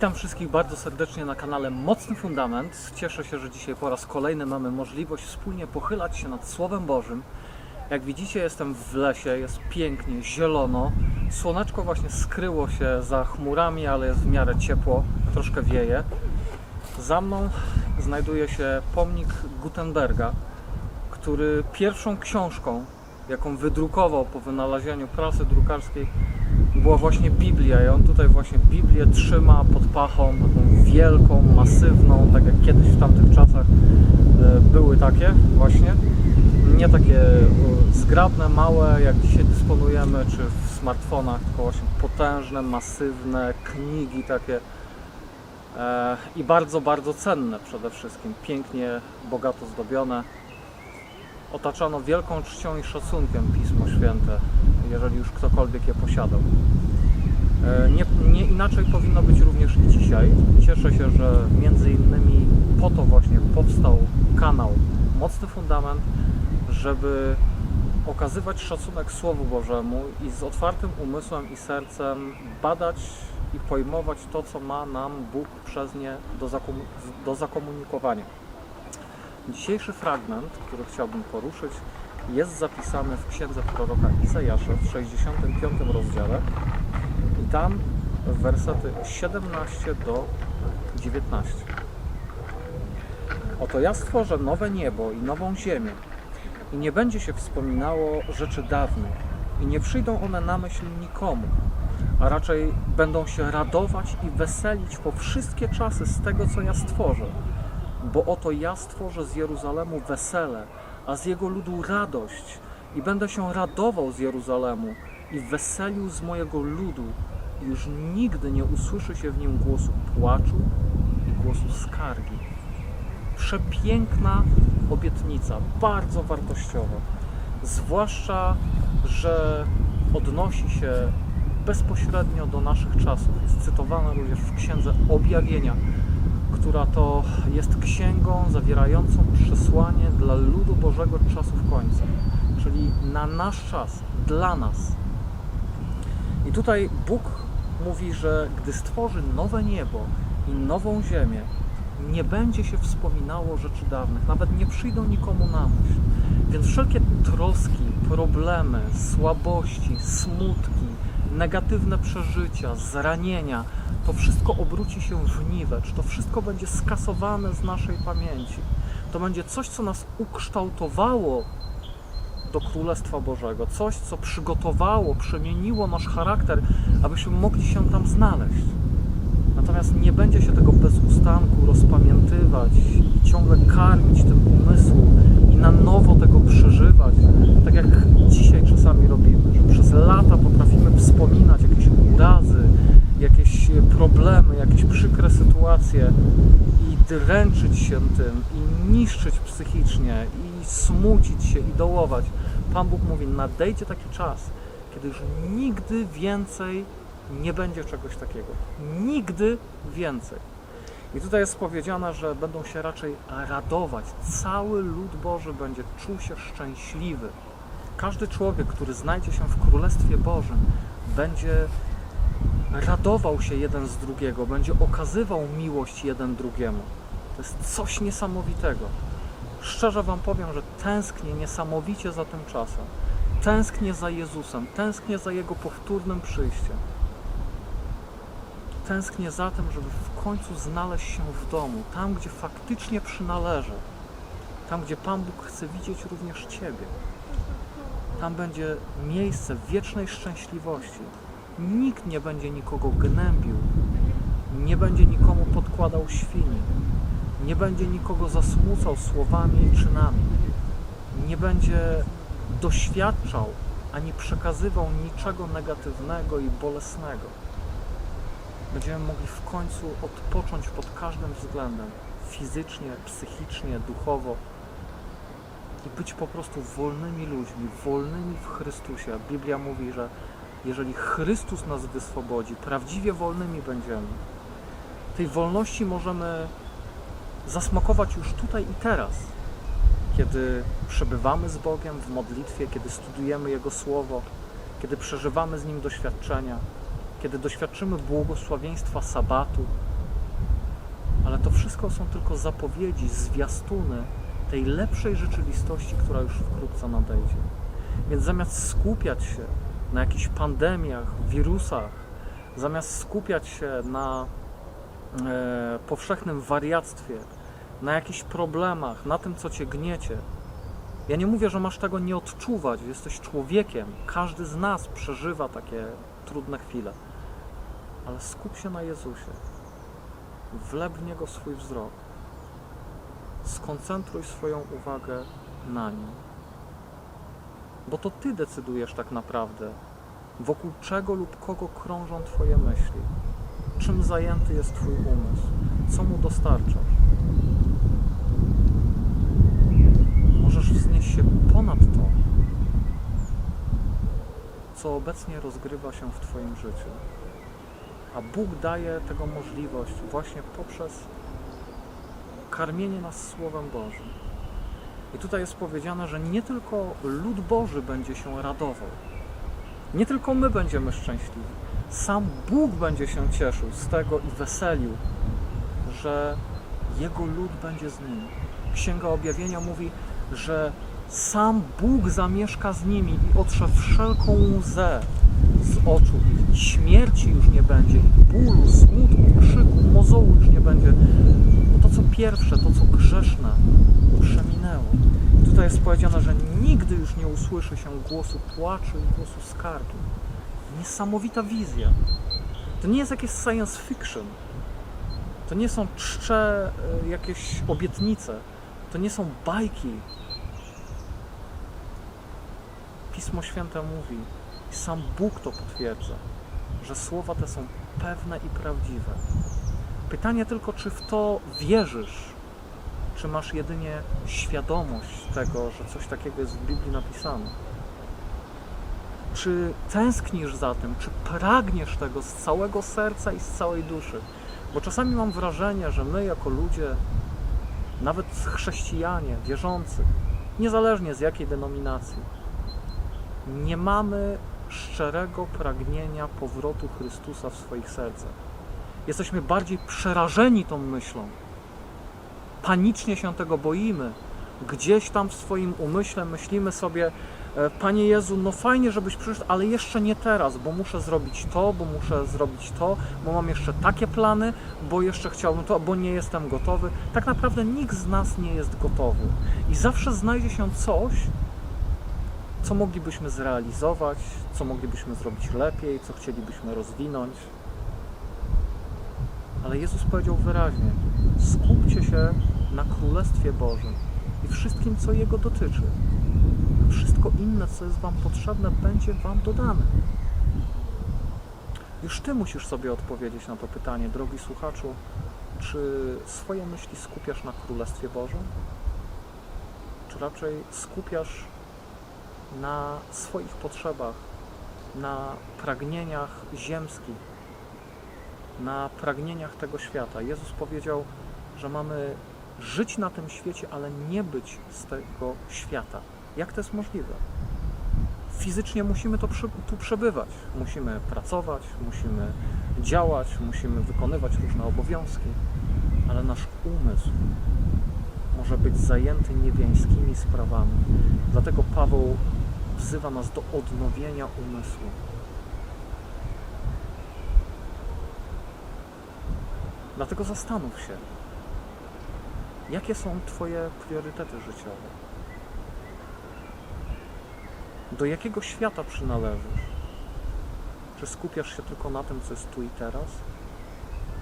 Witam wszystkich bardzo serdecznie na kanale Mocny Fundament. Cieszę się, że dzisiaj po raz kolejny mamy możliwość wspólnie pochylać się nad Słowem Bożym. Jak widzicie, jestem w lesie, jest pięknie, zielono. Słoneczko właśnie skryło się za chmurami, ale jest w miarę ciepło, troszkę wieje. Za mną znajduje się pomnik Gutenberga, który pierwszą książką, jaką wydrukował po wynalezieniu prasy drukarskiej, była właśnie Biblia i on tutaj właśnie Biblię trzyma pod pachą, taką wielką, masywną, tak jak kiedyś w tamtych czasach e, były takie właśnie. Nie takie e, zgrabne, małe, jak dzisiaj dysponujemy, czy w smartfonach, tylko właśnie potężne, masywne knigi takie i bardzo, bardzo cenne przede wszystkim. Pięknie, bogato zdobione. Otaczano wielką czcią i szacunkiem Pismo Święte, jeżeli już ktokolwiek je posiadał. E, Nie, nie inaczej powinno być również i dzisiaj. Cieszę się, że między innymi po to właśnie powstał kanał Mocny Fundament, żeby okazywać szacunek Słowu Bożemu i z otwartym umysłem i sercem badać i pojmować to, co ma nam Bóg przez nie do, zakomu- do zakomunikowania. Dzisiejszy fragment, który chciałbym poruszyć, jest zapisany w księdze proroka Izajasza w 65 rozdziale i tam wersety 17 do 19. Oto ja stworzę nowe niebo i nową ziemię i nie będzie się wspominało rzeczy dawnych i nie przyjdą one na myśl nikomu, a raczej będą się radować i weselić po wszystkie czasy z tego, co ja stworzę. Bo oto ja stworzę z Jeruzalemu wesele, a z jego ludu radość i będę się radował z Jeruzalemu i weselił z mojego ludu. Już nigdy nie usłyszy się w nim głosu płaczu i głosu skargi. Przepiękna obietnica, bardzo wartościowa. Zwłaszcza, że odnosi się bezpośrednio do naszych czasów. Jest cytowana również w Księdze Objawienia, która to jest księgą zawierającą przesłanie dla ludu Bożego czasów końca, czyli na nasz czas, dla nas. I tutaj Bóg mówi, że gdy stworzy nowe niebo i nową ziemię, nie będzie się wspominało rzeczy dawnych, nawet nie przyjdą nikomu na myśl. Więc wszelkie troski, problemy, słabości, smutki, negatywne przeżycia, zranienia, to wszystko obróci się w niwecz, to wszystko będzie skasowane z naszej pamięci. To będzie coś, co nas ukształtowało do Królestwa Bożego, coś, co przygotowało, przemieniło nasz charakter, abyśmy mogli się tam znaleźć. Natomiast nie będzie się tego bez ustanku rozpamiętywać i ciągle karmić tym umysłu na nowo tego przeżywać, tak jak dzisiaj czasami robimy, że przez lata potrafimy wspominać jakieś urazy, jakieś problemy, jakieś przykre sytuacje i dręczyć się tym i niszczyć psychicznie i smucić się i dołować. Pan Bóg mówi, nadejdzie taki czas, kiedy już nigdy więcej nie będzie czegoś takiego. Nigdy więcej. I tutaj jest powiedziane, że będą się raczej radować. Cały lud Boży będzie czuł się szczęśliwy. Każdy człowiek, który znajdzie się w Królestwie Bożym, będzie radował się jeden z drugiego, będzie okazywał miłość jeden drugiemu. To jest coś niesamowitego. Szczerze Wam powiem, że tęsknię niesamowicie za tym czasem. Tęsknię za Jezusem, tęsknię za Jego powtórnym przyjściem. Tęsknię za tym, żeby w końcu znaleźć się w domu, tam gdzie faktycznie przynależę, tam gdzie Pan Bóg chce widzieć również Ciebie. Tam będzie miejsce wiecznej szczęśliwości. Nikt nie będzie nikogo gnębił, nie będzie nikomu podkładał świni, nie będzie nikogo zasmucał słowami i czynami, nie będzie doświadczał ani przekazywał niczego negatywnego i bolesnego. Będziemy mogli w końcu odpocząć pod każdym względem fizycznie, psychicznie, duchowo i być po prostu wolnymi ludźmi, wolnymi w Chrystusie. Biblia mówi, że jeżeli Chrystus nas wyswobodzi, prawdziwie wolnymi będziemy. Tej wolności możemy zasmakować już tutaj i teraz, kiedy przebywamy z Bogiem w modlitwie, kiedy studujemy Jego Słowo, kiedy przeżywamy z Nim doświadczenia, kiedy doświadczymy błogosławieństwa Sabatu. Ale to wszystko są tylko zapowiedzi, zwiastuny tej lepszej rzeczywistości, która już wkrótce nadejdzie. Więc zamiast skupiać się na jakichś pandemiach, wirusach, zamiast skupiać się na e, powszechnym wariactwie, na jakichś problemach, na tym, co cię gniecie. Ja nie mówię, że masz tego nie odczuwać, jesteś człowiekiem, każdy z nas przeżywa takie trudne chwile, ale skup się na Jezusie, wlep w Niego swój wzrok, skoncentruj swoją uwagę na Nim. Bo to Ty decydujesz tak naprawdę, wokół czego lub kogo krążą Twoje myśli, czym zajęty jest Twój umysł, co mu dostarczasz. Możesz wznieść się ponad to, co obecnie rozgrywa się w Twoim życiu. A Bóg daje tego możliwość właśnie poprzez karmienie nas Słowem Bożym. I tutaj jest powiedziane, że nie tylko lud Boży będzie się radował, nie tylko my będziemy szczęśliwi, sam Bóg będzie się cieszył z tego i weselił, że Jego lud będzie z nimi. Księga Objawienia mówi, że sam Bóg zamieszka z nimi i otrze wszelką łzę z oczu ich. Śmierci już nie będzie, bólu, smutku, krzyku, mozołu już nie będzie. To, co pierwsze, to, co grzeszne, przeminęło. Tutaj jest powiedziane, że nigdy już nie usłyszy się głosu płaczu i głosu skargi. Niesamowita wizja. To nie jest jakieś science fiction. To nie są czcze y, jakieś obietnice. To nie są bajki. Pismo Święte mówi, i sam Bóg to potwierdza, że słowa te są pewne i prawdziwe. Pytanie tylko, czy w to wierzysz, czy masz jedynie świadomość tego, że coś takiego jest w Biblii napisane. Czy tęsknisz za tym, czy pragniesz tego z całego serca i z całej duszy? Bo czasami mam wrażenie, że my jako ludzie, nawet chrześcijanie, wierzący, niezależnie z jakiej denominacji, nie mamy szczerego pragnienia powrotu Chrystusa w swoich sercach. Jesteśmy bardziej przerażeni tą myślą. Panicznie się tego boimy. Gdzieś tam w swoim umyśle myślimy sobie, e, Panie Jezu, no fajnie, żebyś przyszedł, ale jeszcze nie teraz, bo muszę zrobić to, bo muszę zrobić to, bo mam jeszcze takie plany, bo jeszcze chciałbym to, bo nie jestem gotowy. Tak naprawdę nikt z nas nie jest gotowy. I zawsze znajdzie się coś, co moglibyśmy zrealizować, co moglibyśmy zrobić lepiej, co chcielibyśmy rozwinąć. Ale Jezus powiedział wyraźnie: skupcie się na Królestwie Bożym i wszystkim, co Jego dotyczy. Wszystko inne, co jest Wam potrzebne, będzie Wam dodane. Już Ty musisz sobie odpowiedzieć na to pytanie, drogi słuchaczu, czy swoje myśli skupiasz na Królestwie Bożym? Czy raczej skupiasz na swoich potrzebach, na pragnieniach ziemskich, na pragnieniach tego świata. Jezus powiedział, że mamy żyć na tym świecie, ale nie być z tego świata. Jak to jest możliwe? Fizycznie musimy to tu przebywać. Musimy pracować, musimy działać, musimy wykonywać różne obowiązki, ale nasz umysł może być zajęty niebiańskimi sprawami. Dlatego Paweł wzywa nas do odnowienia umysłu. Dlatego zastanów się, jakie są Twoje priorytety życiowe. Do jakiego świata przynależysz? Czy skupiasz się tylko na tym, co jest tu i teraz?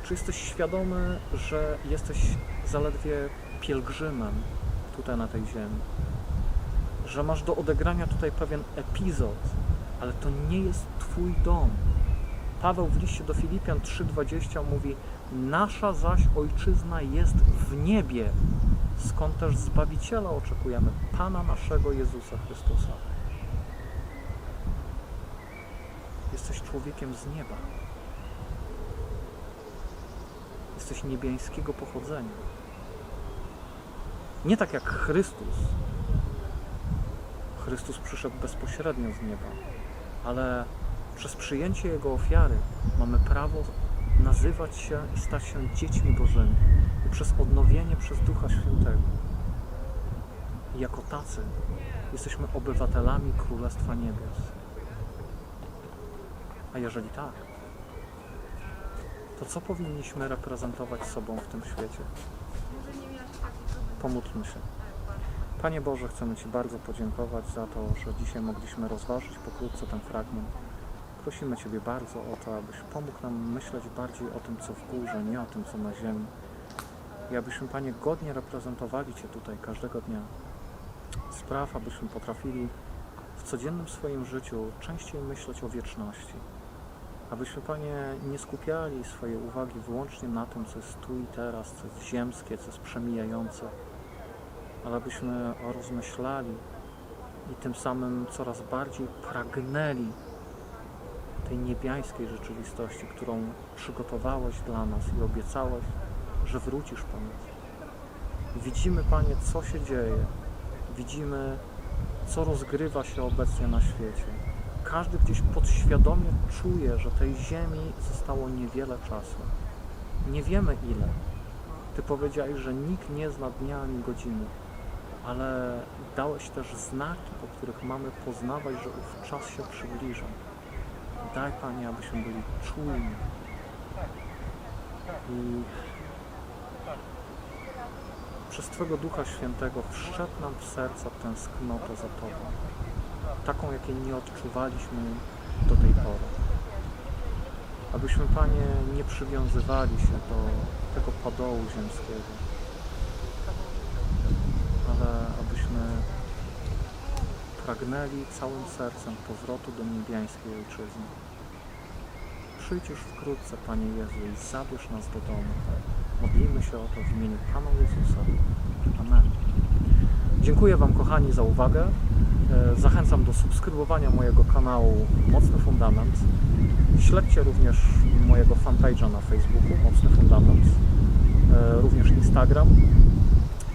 Czy jesteś świadomy, że jesteś zaledwie pielgrzymem tutaj na tej ziemi? Że masz do odegrania tutaj pewien epizod, ale to nie jest Twój dom. Paweł w liście do Filipian 3:20 mówi: Nasza zaś ojczyzna jest w niebie, skąd też Zbawiciela oczekujemy, Pana naszego Jezusa Chrystusa. Jesteś człowiekiem z nieba. Jesteś niebiańskiego pochodzenia. Nie tak jak Chrystus. Chrystus przyszedł bezpośrednio z nieba, ale przez przyjęcie Jego ofiary mamy prawo nazywać się i stać się dziećmi Bożymi i przez odnowienie przez Ducha Świętego. I jako tacy jesteśmy obywatelami Królestwa Niebios. A jeżeli tak, to co powinniśmy reprezentować sobą w tym świecie? Pomódlmy się. Panie Boże, chcemy Ci bardzo podziękować za to, że dzisiaj mogliśmy rozważyć pokrótce ten fragment. Prosimy Ciebie bardzo o to, abyś pomógł nam myśleć bardziej o tym, co w górze, nie o tym, co na ziemi. I abyśmy, Panie, godnie reprezentowali Cię tutaj każdego dnia. Spraw, abyśmy potrafili w codziennym swoim życiu częściej myśleć o wieczności. Abyśmy, Panie, nie skupiali swojej uwagi wyłącznie na tym, co jest tu i teraz, co jest ziemskie, co jest przemijające, ale abyśmy rozmyślali i tym samym coraz bardziej pragnęli tej niebiańskiej rzeczywistości, którą przygotowałeś dla nas i obiecałeś, że wrócisz po nas. Widzimy, Panie, co się dzieje. Widzimy, co rozgrywa się obecnie na świecie. Każdy gdzieś podświadomie czuje, że tej ziemi zostało niewiele czasu. Nie wiemy ile. Ty powiedziałeś, że nikt nie zna dnia ani godziny, ale dałeś też znaki, po których mamy poznawać, że ów czas się przybliża. Daj Panie, abyśmy byli czujni i przez Twojego Ducha Świętego wszedł nam w serca tęsknotę za Tobą, taką, jakiej nie odczuwaliśmy do tej pory. Abyśmy, Panie, nie przywiązywali się do tego padołu ziemskiego, ale abyśmy pragnęli całym sercem powrotu do niebiańskiej Ojczyzny. Przyjdź już wkrótce, Panie Jezu, i zabierz nas do domu. Modlimy się o to w imieniu Pana Jezusa. Amen. Dziękuję Wam, kochani, za uwagę. E, Zachęcam do subskrybowania mojego kanału Mocny Fundament. Śledźcie również mojego fanpage'a na Facebooku Mocny Fundament, e, również Instagram